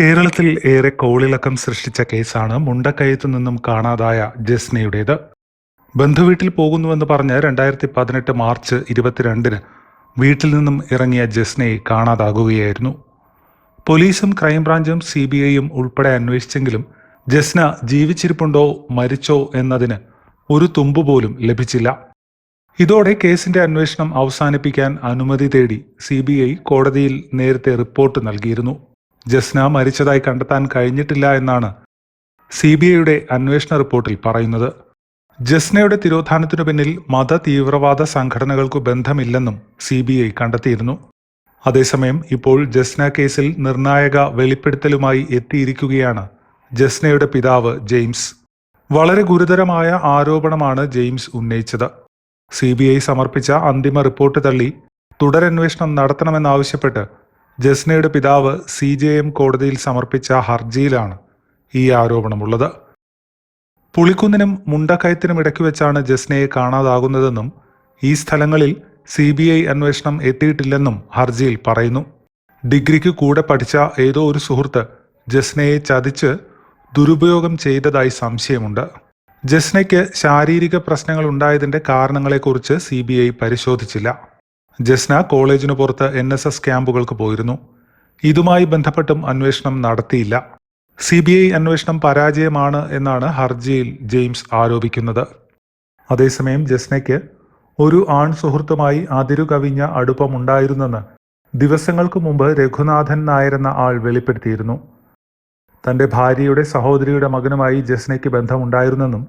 കേരളത്തിൽ ഏറെ കോളിളക്കം സൃഷ്ടിച്ച കേസാണ് മുണ്ടക്കയത്തു നിന്നും കാണാതായ ജസ്നയുടേത്. ബന്ധുവീട്ടിൽ പോകുന്നുവെന്ന് പറഞ്ഞ് രണ്ടായിരത്തി പതിനെട്ട് മാർച്ച് ഇരുപത്തിരണ്ടിന് വീട്ടിൽ നിന്നും ഇറങ്ങിയ ജസ്നയെ കാണാതാകുകയായിരുന്നു. പോലീസും ക്രൈംബ്രാഞ്ചും സി ബി ഐയും ഉൾപ്പെടെ അന്വേഷിച്ചെങ്കിലും ജസ്ന ജീവിച്ചിരിപ്പുണ്ടോ മരിച്ചോ എന്നതിന് ഒരു തുമ്പ് പോലും ലഭിച്ചില്ല. ഇതോടെ കേസിന്റെ അന്വേഷണം അവസാനിപ്പിക്കാൻ അനുമതി തേടി സി കോടതിയിൽ നേരത്തെ റിപ്പോർട്ട് നൽകിയിരുന്നു. ജസ്ന മരിച്ചതായി കണ്ടെത്താൻ കഴിഞ്ഞിട്ടില്ല എന്നാണ് സി ബി ഐയുടെ അന്വേഷണ റിപ്പോർട്ടിൽ പറയുന്നത്. ജസ്നയുടെ തിരോധാനത്തിനു പിന്നിൽ മത തീവ്രവാദ സംഘടനകൾക്കു ബന്ധമില്ലെന്നും സി ബി ഐ കണ്ടെത്തിയിരുന്നു. അതേസമയം ഇപ്പോൾ ജസ്ന കേസിൽ നിർണായക വെളിപ്പെടുത്തലുമായി എത്തിയിരിക്കുകയാണ് ജസ്നയുടെ പിതാവ് ജെയിംസ്. വളരെ ഗുരുതരമായ ആരോപണമാണ് ജെയിംസ് ഉന്നയിച്ചത്. സി ബി ഐ സമർപ്പിച്ച അന്തിമ റിപ്പോർട്ട് തള്ളി തുടരന്വേഷണം നടത്തണമെന്നാവശ്യപ്പെട്ട് ജസ്നയുടെ പിതാവ് സി ജെ എം കോടതിയിൽ സമർപ്പിച്ച ഹർജിയിലാണ് ഈ ആരോപണമുള്ളത്. പുളിക്കുന്നിനും മുണ്ടക്കയത്തിനും ഇടയ്ക്ക് വെച്ചാണ് ജസ്നയെ കാണാതാകുന്നതെന്നും ഈ സ്ഥലങ്ങളിൽ സി ബി ഐ അന്വേഷണം എത്തിയിട്ടില്ലെന്നും ഹർജിയിൽ പറയുന്നു. ഡിഗ്രിക്ക് കൂടെ പഠിച്ച ഏതോ ഒരു സുഹൃത്ത് ജസ്നയെ ചതിച്ച് ദുരുപയോഗം ചെയ്തതായി സംശയമുണ്ട്. ജസ്നയ്ക്ക് ശാരീരിക പ്രശ്നങ്ങൾ ഉണ്ടായതിന്റെ കാരണങ്ങളെക്കുറിച്ച് സി പരിശോധിച്ചില്ല. ജസ്ന കോളേജിനു പുറത്ത് എൻ എസ് എസ് ക്യാമ്പുകൾക്ക് പോയിരുന്നു. ഇതുമായി ബന്ധപ്പെട്ടും അന്വേഷണം നടത്തിയില്ല. സി ബി ഐ അന്വേഷണം പരാജയമാണ് എന്നാണ് ഹർജിയിൽ ജെയിംസ് ആരോപിക്കുന്നത്. അതേസമയം ജസ്നയ്ക്ക് ഒരു ആൺ സുഹൃത്തുമായി അതിരുകവിഞ്ഞ അടുപ്പമുണ്ടായിരുന്നെന്ന് ദിവസങ്ങൾക്ക് മുമ്പ് രഘുനാഥൻ നായർ എന്ന ആൾ വെളിപ്പെടുത്തിയിരുന്നു. തന്റെ ഭാര്യയുടെ സഹോദരിയുടെ മകനുമായി ജസ്നയ്ക്ക് ബന്ധമുണ്ടായിരുന്നെന്നും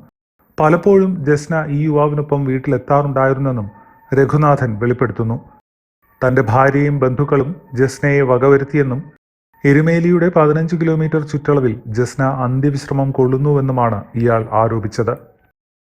പലപ്പോഴും ജസ്ന ഈ യുവാവിനൊപ്പം വീട്ടിലെത്താറുണ്ടായിരുന്നെന്നും രഘുനാഥൻ വെളിപ്പെടുത്തുന്നു. തന്റെ ഭാര്യയും ബന്ധുക്കളും ജസ്നയെ വകവരുത്തിയെന്നും എരുമേലിയുടെ പതിനഞ്ച് കിലോമീറ്റർ ചുറ്റളവിൽ ജസ്ന അന്ത്യവിശ്രമം കൊള്ളുന്നുവെന്നുമാണ് ഇയാൾ ആരോപിച്ചത്.